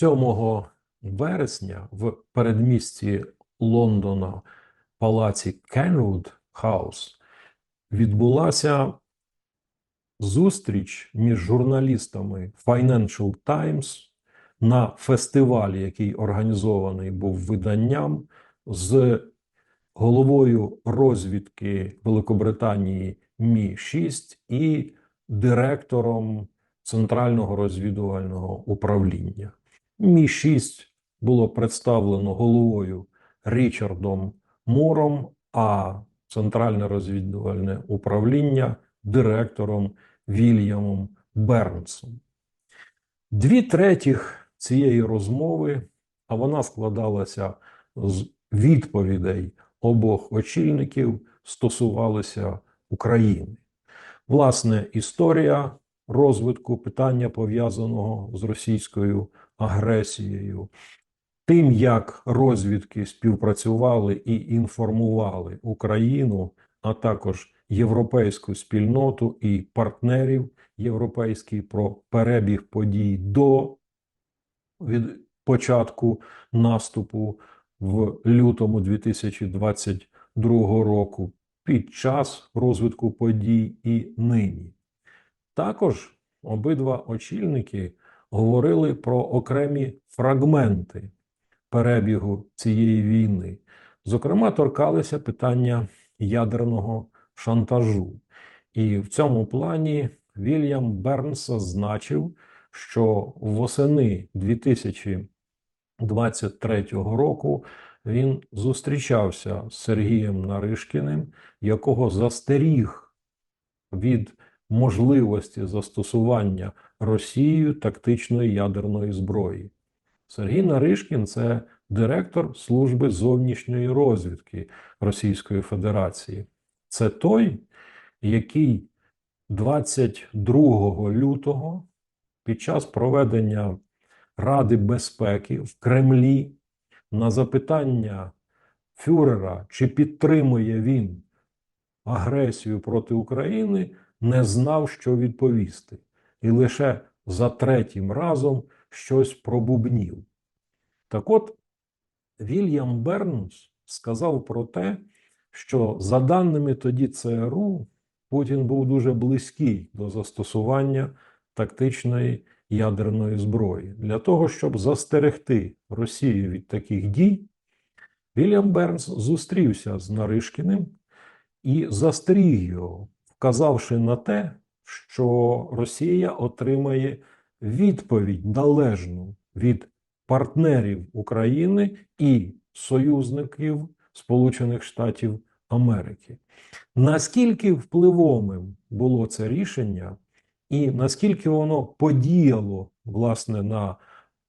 7 вересня в передмісті Лондона палаці Кенвуд Хаус відбулася зустріч між журналістами Financial Times на фестивалі, який організований був виданням, з головою розвідки Великобританії Мі 6 і директором Центрального розвідувального управління. Мі 6 було представлено головою Річардом Муром, а Центральне розвідувальне управління директором Вільямом Бернсом. Дві третіх цієї розмови, а вона складалася з відповідей обох очільників, стосувалися України. Власне, історія розвитку питання пов'язаного з російською агресією, тим, як розвідки співпрацювали і інформували Україну, а також європейську спільноту і партнерів європейських про перебіг подій до від початку наступу в лютому 2022 року, під час розвитку подій і нині. Також обидва очільники говорили про окремі фрагменти перебігу цієї війни. Зокрема, торкалися питання ядерного шантажу. І в цьому плані Вільям Бернс зазначив, що восени 2023 року він зустрічався з Сергієм Наришкіним, якого застеріг від можливості застосування Росією тактичної ядерної зброї. Сергій Наришкін це директор служби зовнішньої розвідки Російської Федерації. Це той, який 22 лютого під час проведення Ради безпеки в Кремлі на запитання Фюрера, чи підтримує він агресію проти України, не знав, що відповісти, і лише за третім разом щось пробубнів. Так от, Вільям Бернс сказав про те, що за даними тоді ЦРУ, Путін був дуже близький до застосування тактичної ядерної зброї. Для того, щоб застерегти Росію від таких дій, Вільям Бернс зустрівся з Наришкіним і застеріг його, вказавши на те, що Росія отримає відповідь належну від партнерів України і союзників Сполучених Штатів Америки. Наскільки впливовим було це рішення, і наскільки воно подіяло власне на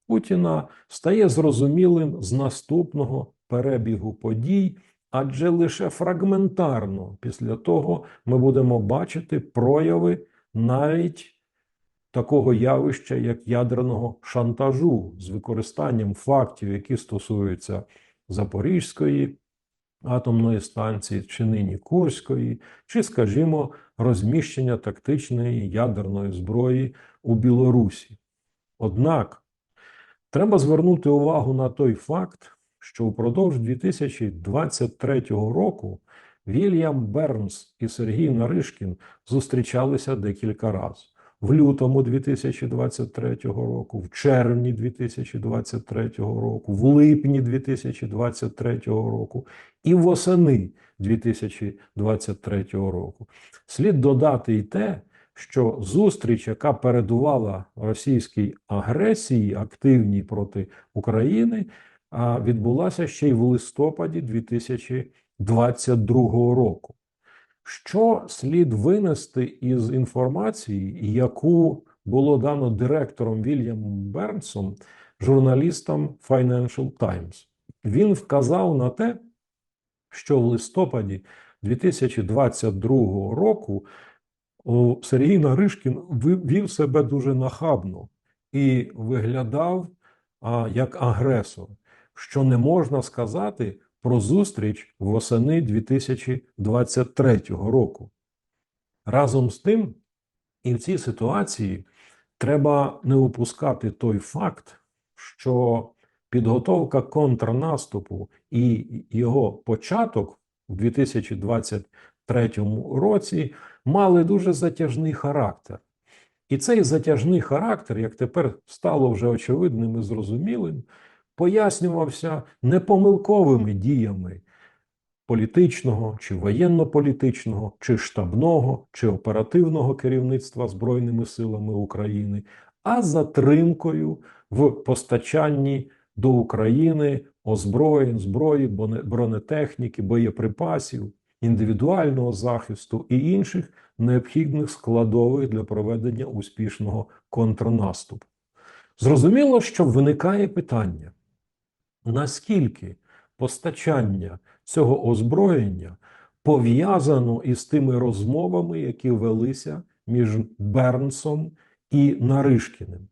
Путіна, стає зрозумілим з наступного перебігу подій, адже лише фрагментарно після того ми будемо бачити прояви навіть такого явища, як ядерного шантажу з використанням фактів, які стосуються Запорізької атомної станції, чи нині Курської, чи, скажімо, розміщення тактичної ядерної зброї у Білорусі. Однак треба звернути увагу на той факт, що впродовж 2023 року Вільям Бернс і Сергій Наришкін зустрічалися декілька разів. В лютому 2023 року, в червні 2023 року, в липні 2023 року і восени 2023 року. Слід додати й те, що зустріч, яка передувала російській агресії, активній проти України, відбулася ще й в листопаді 2022 року. Що слід винести із інформації, яку було дано директором Вільямом Бернсом, журналістам Financial Times? Він вказав на те, що в листопаді 2022 року Сергій Наришкін вів себе дуже нахабно і виглядав як агресор, що не можна сказати про зустріч восени 2023 року. Разом з тим, і в цій ситуації треба не опускати той факт, що підготовка контрнаступу і його початок у 2023 році мали дуже затяжний характер. І цей затяжний характер, як тепер стало вже очевидним і зрозумілим, пояснювався непомилковими діями політичного чи воєнно-політичного, чи штабного, чи оперативного керівництва Збройними силами України, а затримкою в постачанні до України озброєнь, зброї, бронетехніки, боєприпасів, індивідуального захисту і інших необхідних складових для проведення успішного контрнаступу. Зрозуміло, що виникає питання, наскільки постачання цього озброєння пов'язано із тими розмовами, які велися між Бернсом і Наришкіним.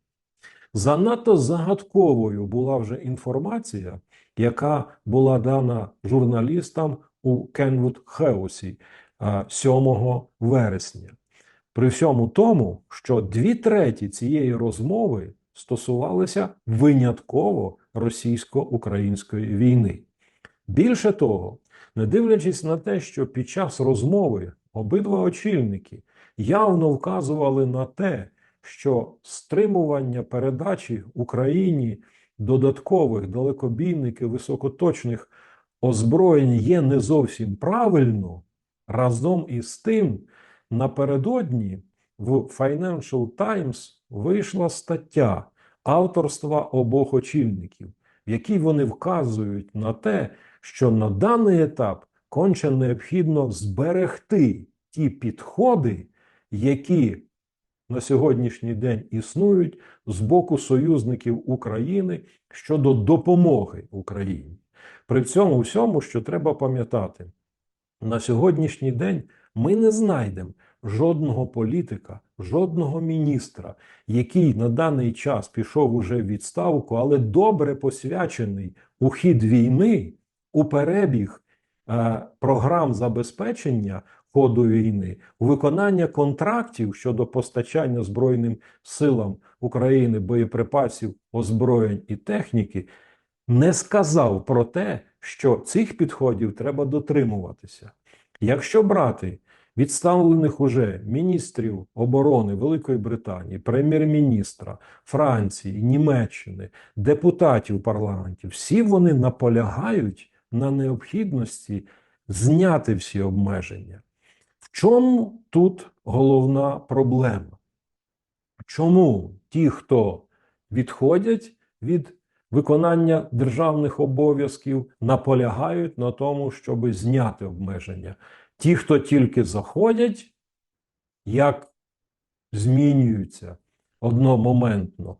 Занадто загадковою була вже інформація, яка була дана журналістам у Кенвуд Хеусі 7 вересня. При всьому тому, що дві треті цієї розмови стосувалися винятково російсько-української війни. Більше того, не дивлячись на те, що під час розмови обидва очільники явно вказували на те, що стримування передачі Україні додаткових далекобійників високоточних озброєнь є не зовсім правильно, разом із тим, напередодні в Financial Times вийшла стаття авторства обох очільників, в якій вони вказують на те, що на даний етап конче необхідно зберегти ті підходи, які на сьогоднішній день існують з боку союзників України щодо допомоги Україні. При цьому всьому, що треба пам'ятати, на сьогоднішній день ми не знайдемо жодного політика, жодного міністра, який на даний час пішов уже в відставку, але добре посвячений у хід війни, у перебіг е, програм забезпечення ходу війни, у виконання контрактів щодо постачання Збройним силам України боєприпасів, озброєнь і техніки, не сказав про те, що цих підходів треба дотримуватися. Якщо брати відставлених уже міністрів оборони Великої Британії, прем'єр-міністра Франції, Німеччини, депутатів парламентів, всі вони наполягають на необхідності зняти всі обмеження. В чому тут головна проблема? Чому ті, хто відходять від виконання державних обов'язків, наполягають на тому, щоб зняти обмеження? Ті, хто тільки заходять, як змінюються одномоментно,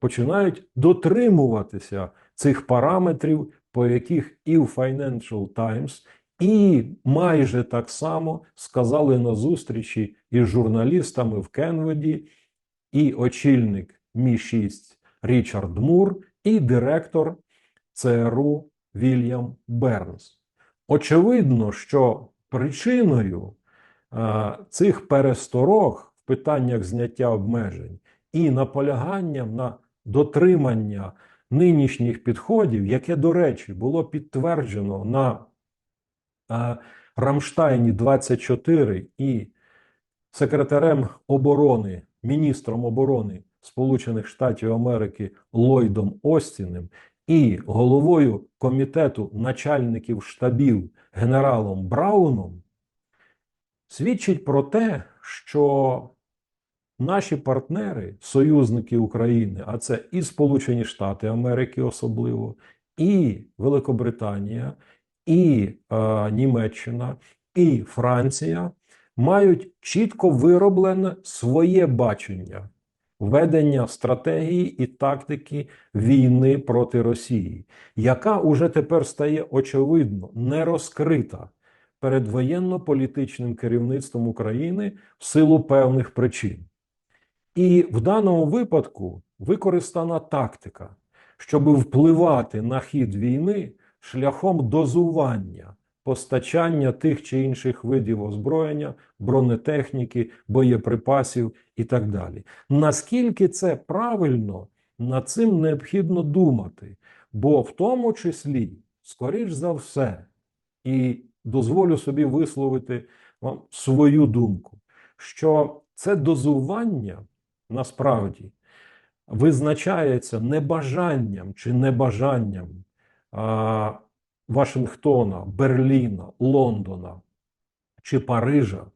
починають дотримуватися цих параметрів, по яких і в Financial Times, і майже так само сказали на зустрічі із журналістами в Кенведі, і очільник Мі 6 Річард Мур, і директор ЦРУ Вільям Бернс. Очевидно, що причиною цих пересторог в питаннях зняття обмежень і наполяганням на дотримання нинішніх підходів, яке, до речі, було підтверджено на Рамштайні 24 і секретарем оборони, міністром оборони Сполучених Штатів Америки Ллойдом Остіним і головою комітету начальників штабів генералом Брауном, свідчить про те, що наші партнери, союзники України, а це і Сполучені Штати Америки особливо, і Великобританія, і е, Німеччина, і Франція мають чітко вироблене своє бачення ведення стратегії і тактики війни проти Росії, яка уже тепер стає очевидно не розкрита перед воєнно-політичним керівництвом України в силу певних причин. І в даному випадку використана тактика, щоб впливати на хід війни шляхом дозування постачання тих чи інших видів озброєння, бронетехніки, боєприпасів і так далі. Наскільки це правильно, над цим необхідно думати, бо в тому числі, скоріш за все, і дозволю собі висловити вам свою думку, що це дозування насправді визначається небажанням чи небажанням Вашингтона, Берліна, Лондона чи Парижа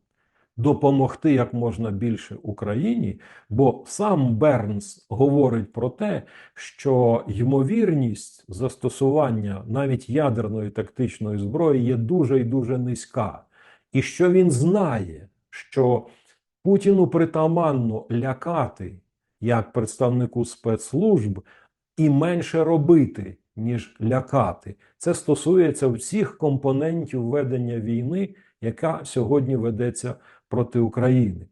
допомогти як можна більше Україні, бо сам Бернс говорить про те, що ймовірність застосування навіть ядерної тактичної зброї є дуже і дуже низька, і що він знає, що Путіну притаманно лякати як представнику спецслужб і менше робити, ніж лякати. Це стосується всіх компонентів ведення війни, яка сьогодні ведеться проти України.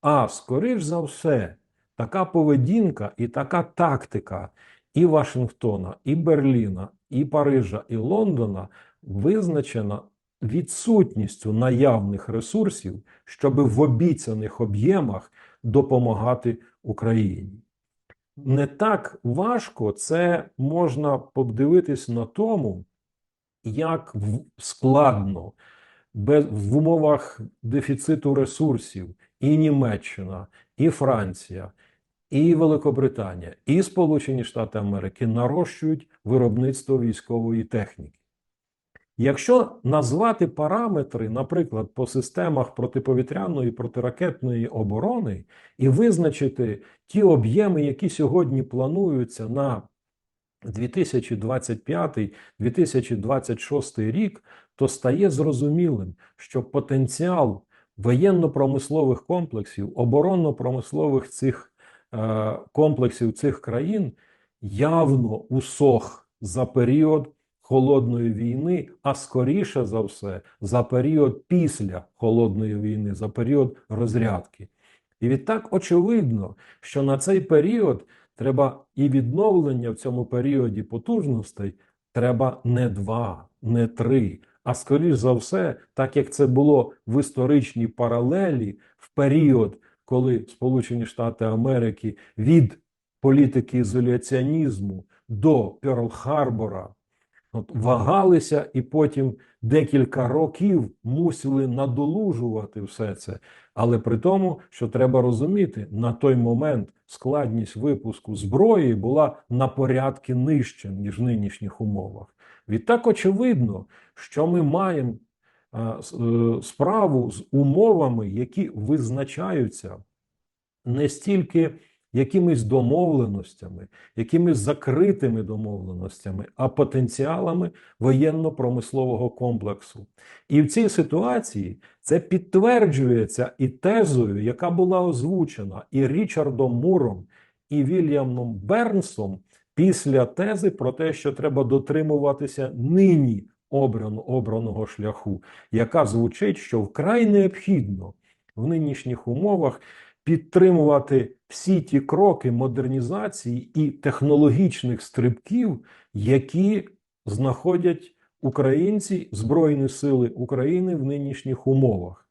А скоріш за все, така поведінка і така тактика і Вашингтона, і Берліна, і Парижа, і Лондона визначена відсутністю наявних ресурсів, щоб в обіцяних об'ємах допомагати Україні. Не так важко це можна подивитись на тому, як складно без, в умовах дефіциту ресурсів і Німеччина, і Франція, і Великобританія, і Сполучені Штати Америки нарощують виробництво військової техніки. Якщо назвати параметри, наприклад, по системах протиповітряної протиракетної оборони, і визначити ті об'єми, які сьогодні плануються на 2025-2026 рік, то стає зрозумілим, що потенціал воєнно-промислових комплексів, оборонно-промислових цих е, комплексів цих країн явно усох за період холодної війни, а скоріше за все за період після холодної війни, за період розрядки. І відтак очевидно, що на цей період треба і відновлення в цьому періоді потужностей треба не два, не три, а скоріш за все, так як це було в історичній паралелі в період, коли Сполучені Штати Америки від політики ізоляціонізму до Перл-Харбора От вагалися і потім декілька років мусили надолужувати все це. Але при тому, що треба розуміти, на той момент складність випуску зброї була на порядки нижча, ніж в нинішніх умовах. Відтак очевидно, що ми маємо е, справу з умовами, які визначаються не стільки якимись домовленостями, якимись закритими домовленостями, а потенціалами воєнно-промислового комплексу. І в цій ситуації це підтверджується і тезою, яка була озвучена і Річардом Муром, і Вільямом Бернсом після тези про те, що треба дотримуватися нині обраного шляху, яка звучить, що вкрай необхідно в нинішніх умовах підтримувати всі ті кроки модернізації і технологічних стрибків, які знаходять українці Збройні Сили України в нинішніх умовах.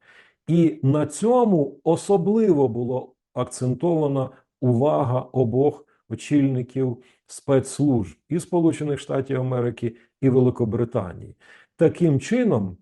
І на цьому особливо було акцентована увага обох очільників спецслужб і Сполучених Штатів Америки, і Великобританії. Таким чином,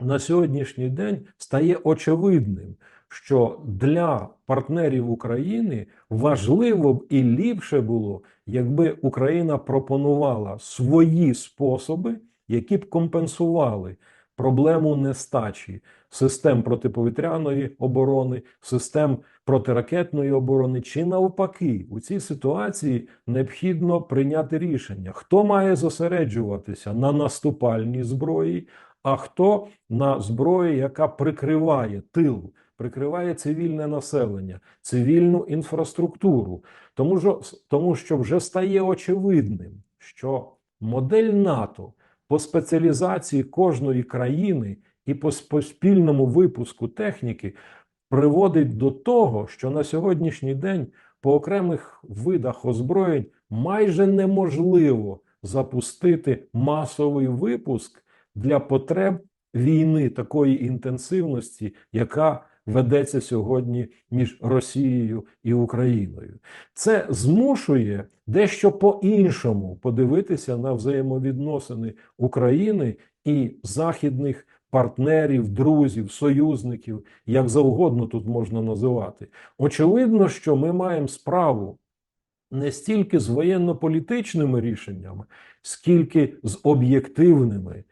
на сьогоднішній день стає очевидним, що для партнерів України важливо б і ліпше було, якби Україна пропонувала свої способи, які б компенсували проблему нестачі систем протиповітряної оборони, систем протиракетної оборони, чи навпаки, у цій ситуації необхідно прийняти рішення, хто має зосереджуватися на наступальній зброї, а хто на зброї, яка прикриває тил, прикриває цивільне населення, цивільну інфраструктуру. Тому що, тому що вже стає очевидним, що модель НАТО по спеціалізації кожної країни і по, спільному випуску техніки приводить до того, що на сьогоднішній день по окремих видах озброєнь майже неможливо запустити масовий випуск для потреб війни такої інтенсивності, яка ведеться сьогодні між Росією і Україною. Це змушує дещо по-іншому подивитися на взаємовідносини України і західних партнерів, друзів, союзників, як завгодно тут можна називати. Очевидно, що ми маємо справу не стільки з воєнно-політичними рішеннями, скільки з об'єктивними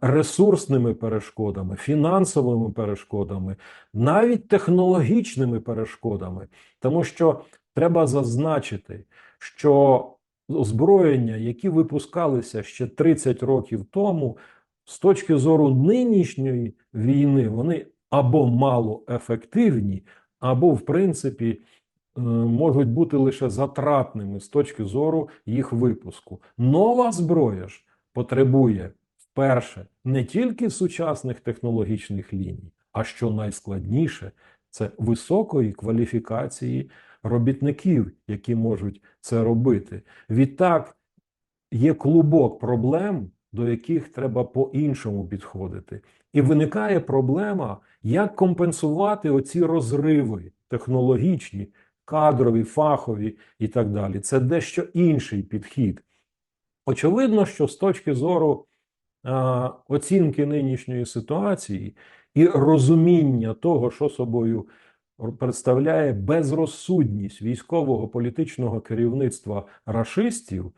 ресурсними перешкодами, фінансовими перешкодами, навіть технологічними перешкодами, тому що треба зазначити, що озброєння, які випускалися ще 30 років тому, з точки зору нинішньої війни, вони або мало ефективні, або, в принципі, е, можуть бути лише затратними з точки зору їх випуску. Нова зброя ж потребує вперше не тільки сучасних технологічних ліній, а що найскладніше, це високої кваліфікації робітників, які можуть це робити. Відтак є клубок проблем, до яких треба по-іншому підходити. І виникає проблема, як компенсувати оці розриви технологічні, кадрові, фахові і так далі. Це дещо інший підхід. Очевидно, що з точки зору оцінки нинішньої ситуації і розуміння того, що собою представляє безрозсудність військового політичного керівництва рашистів,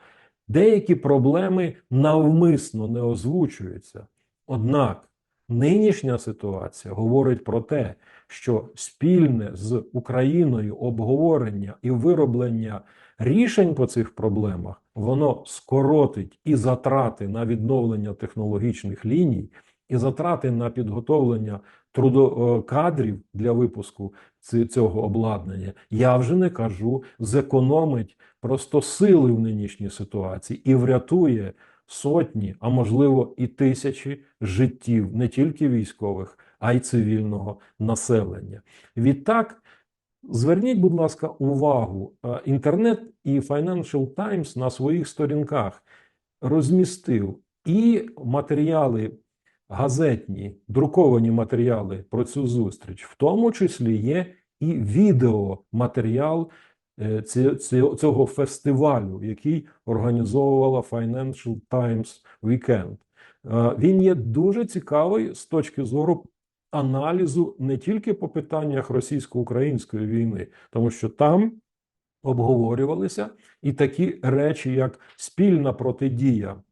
деякі проблеми навмисно не озвучуються. Однак нинішня ситуація говорить про те, що спільне з Україною обговорення і вироблення рішень по цих проблемах воно скоротить і затрати на відновлення технологічних ліній, і затрати на підготовлення трудокадрів для випуску цього обладнання. Я вже не кажу, зекономить просто сили в нинішній ситуації і врятує сотні, а можливо і тисячі життів не тільки військових, а й цивільного населення. Відтак. Зверніть, будь ласка, увагу, інтернет і Financial Times на своїх сторінках розмістив і матеріали газетні, друковані матеріали про цю зустріч, в тому числі є і відеоматеріал е, цього фестивалю, який організовувала Financial Times Weekend. Е, він є дуже цікавий з точки зору аналізу не тільки по питаннях російсько-української війни, тому що там обговорювалися і такі речі, як спільна протидія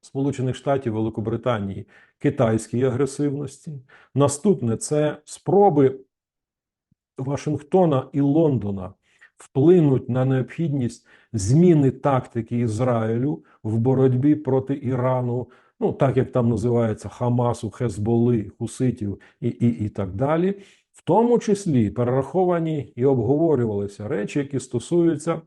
Сполучених Штатів Великобританії китайській агресивності. Наступне це спроби Вашингтона і Лондона вплинуть на необхідність зміни тактики Ізраїлю в боротьбі проти Ірану, ну так як там називається Хамасу, Хезболи, Хуситів і, і, і так далі. В тому числі перераховані і обговорювалися речі, які стосуються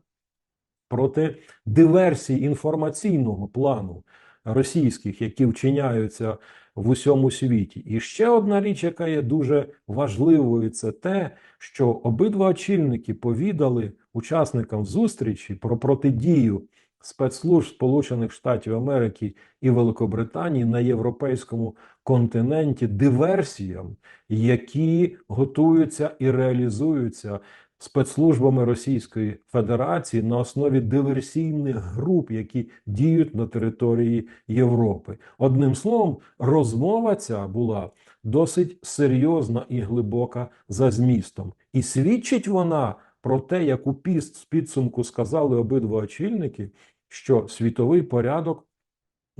проти диверсії інформаційного плану російських, які вчиняються в усьому світі. І ще одна річ, яка є дуже важливою, це те, що обидва очільники повідали учасникам зустрічі про протидію спецслужб Сполучених Штатів Америки і Великобританії на європейському континенті диверсіям, які готуються і реалізуються спецслужбами Російської Федерації на основі диверсійних груп, які діють на території Європи. Одним словом, розмова ця була досить серйозна і глибока за змістом, і свідчить вона про те, як у піст з підсумку сказали обидва очільники, що світовий порядок.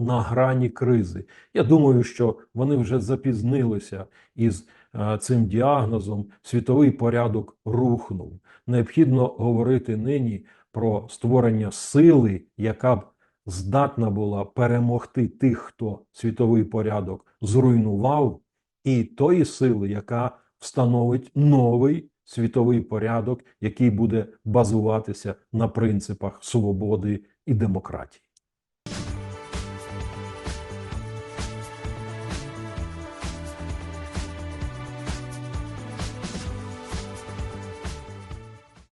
На грані кризи. Я думаю, що вони вже запізнилися із Е, цим діагнозом світовий порядок рухнув. Необхідно говорити нині про створення сили, яка б здатна була перемогти тих, хто світовий порядок зруйнував, і тої сили, яка встановить новий світовий порядок, який буде базуватися на принципах свободи і демократії.